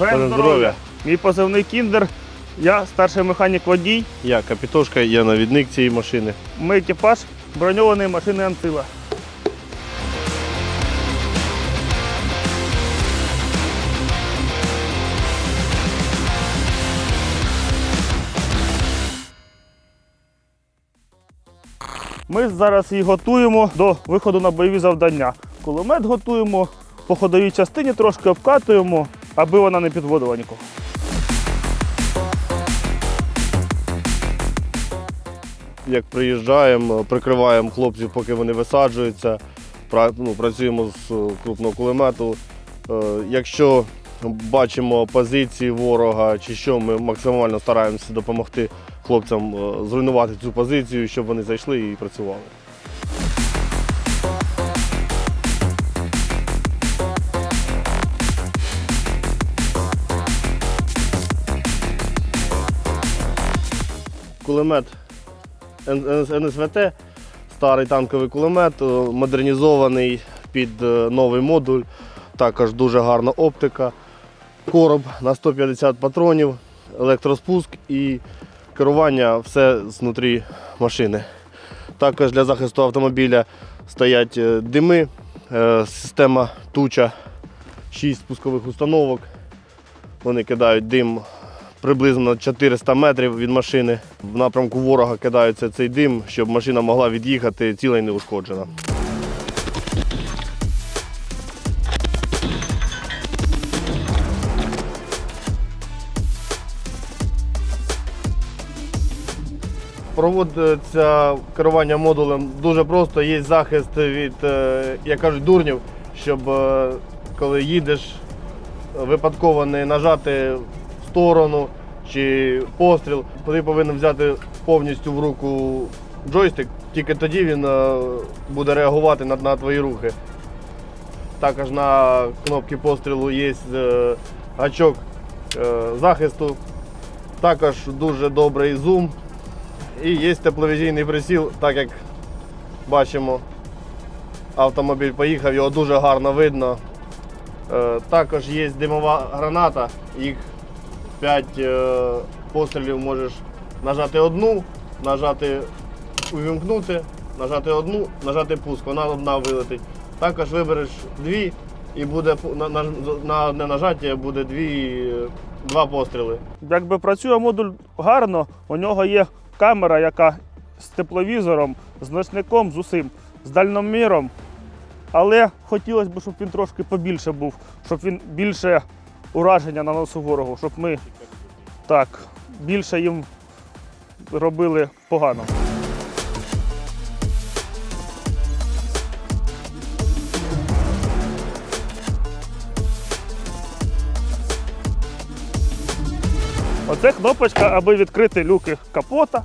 Бажаємо здоров'я. Мій позивний кіндер. Я старший механік водій. Я капітошка, я навідник цієї машини. Ми екіпаж броньованої машини Антила. Ми зараз її готуємо до виходу на бойові завдання. Кулемет готуємо, по ходовій частині трошки обкатуємо, аби вона не підводила нікого. Як приїжджаємо, прикриваємо хлопців, поки вони висаджуються. Ну, працюємо з е, крупного кулемету. Е, Якщо бачимо позиції ворога чи що, ми максимально стараємося допомогти хлопцям е, зруйнувати цю позицію, щоб вони зайшли і працювали. Кулемет НСВТ, старий танковий кулемет, е, модернізований під е, новий модуль. Також дуже гарна оптика. Короб на 150 патронів, електроспуск і керування все знутрі машини. Також для захисту автомобіля стоять е, дими, система туча, 6 пускових установок. Вони кидають дим приблизно 400 метрів від машини. В напрямку ворога кидається цей дим, щоб машина могла від'їхати ціла і неушкоджена. Проводиться керування модулем дуже просто. Є захист від, е, як кажуть, дурнів, щоб е, коли їдеш, випадково не нажати сторону чи постріл. Ти повинен взяти повністю в руку джойстик, тільки тоді він е, буде реагувати на, на твої рухи. Також на кнопці пострілу є е, гачок е, захисту, також дуже добрий зум. І є тепловізійний присіл, так як бачимо, автомобіль поїхав, його дуже гарно видно. Також є димова граната, їх 5 пострілів можеш нажати одну, нажати увімкнути, нажати одну, нажати пуск, вона одна вилетить. Також вибереш дві і буде на, на, на одне нажаття буде дві, е, два постріли. Якби працює модуль гарно, у нього є камера, яка з тепловізором, з ночником, з усім, з дальноміром. Але хотілося б, щоб він трошки побільше був, щоб він більше ураження наносив ворогу, щоб ми так більше їм робили погано. Оце кнопочка, аби відкрити люки капота.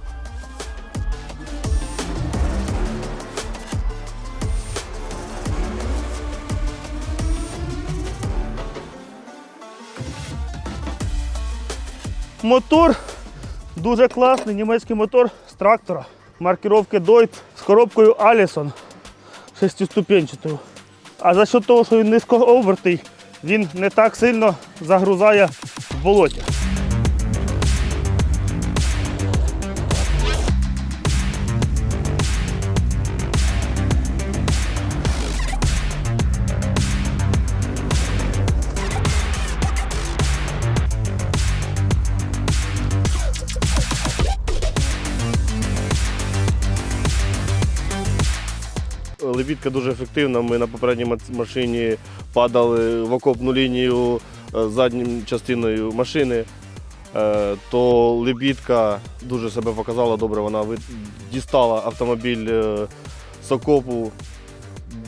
Мотор дуже класний, німецький мотор з трактора. Маркировки Deutz з коробкою Allison шестиступенчатою. А за що того, що він низькообертий, він не так сильно загрузає в болоті. Лебідка дуже ефективна. Ми на попередній машині падали в окопну лінію е, задньою частиною машини. Е, То лебідка дуже себе показала добре. Вона дістала автомобіль е, з окопу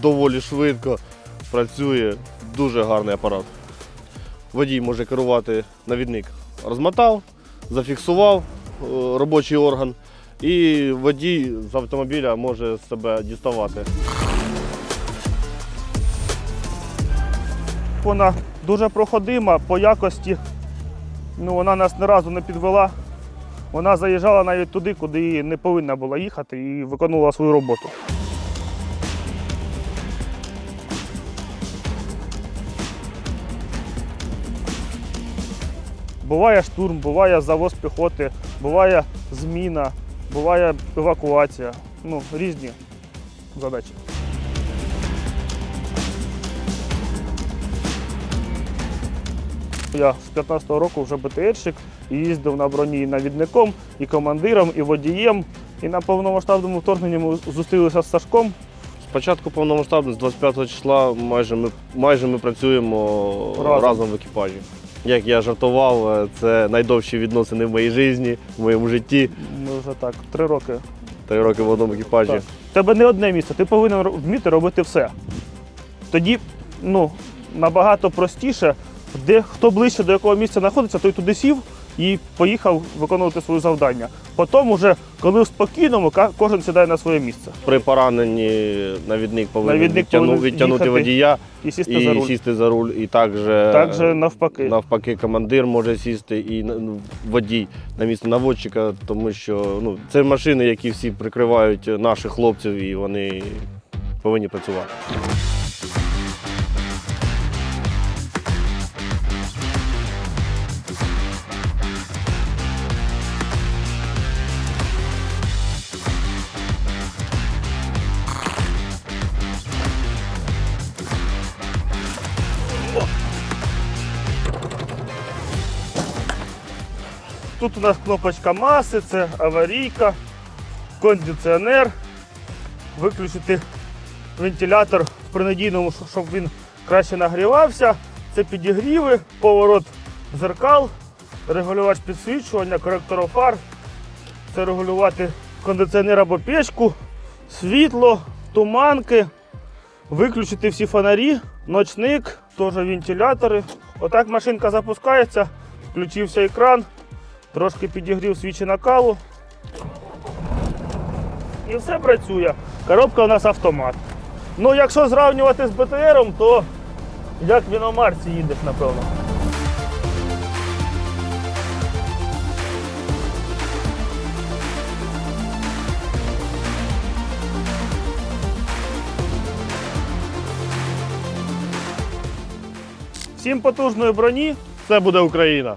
доволі швидко. Працює дуже гарний апарат. Водій може керувати навідник. Розмотав, зафіксував робочий орган, і водій з автомобіля може себе діставати. Вона дуже проходима по якості. Ну, вона нас ні разу не підвела. Вона заїжджала навіть туди, куди не повинна була їхати і виконувала свою роботу. Буває штурм, буває завоз піхоти, буває зміна, буває евакуація. Ну, різні задачі. Я з 15-го року вже БТРщик і їздив на броні і навідником, і командиром, і водієм. І на повномасштабному вторгненні ми зустрілися з Сашком. Спочатку повномасштабно, з 25 числа майже ми, майже ми працюємо Разом. разом. в екіпажі. Як я жартував, е, це найдовші відносини в моїй житті, в моєму житті. Ми вже так три роки. Три роки в одному екіпажі. Так. Тебе не одне місце, ти повинен вміти робити все. Тоді ну, набагато простіше, де хто ближче до якого місця знаходиться, той туди сів і поїхав виконувати своє завдання. Потім, уже, коли в спокійному, кожен сідає на своє місце При пораненні навідник повинен Навідник відтягну- відтягнути водія і сісти і за руль. сісти за руль. І також, Так навпаки. навпаки командир може сісти і ну, водій на місце наводчика, тому що ну, це машини, які всі прикривають наших хлопців і вони повинні працювати. Тут у нас кнопочка маси, це аварійка, кондиціонер. Виключити вентилятор при надійному, щоб він краще нагрівався. Це підігріви, поворот зеркал, регулювач підсвічування, коректор фар. Це регулювати кондиціонер або печку, світло, туманки, виключити всі фонарі, ночник, теж вентилятори. Отак машинка запускається, включився екран, трошки підігрів свічі накалу. І все працює. Коробка у нас автомат. Ну, якщо зрівнювати з БТРом, то як в іномарці їдеш, напевно. Всім потужної броні. Це буде Україна.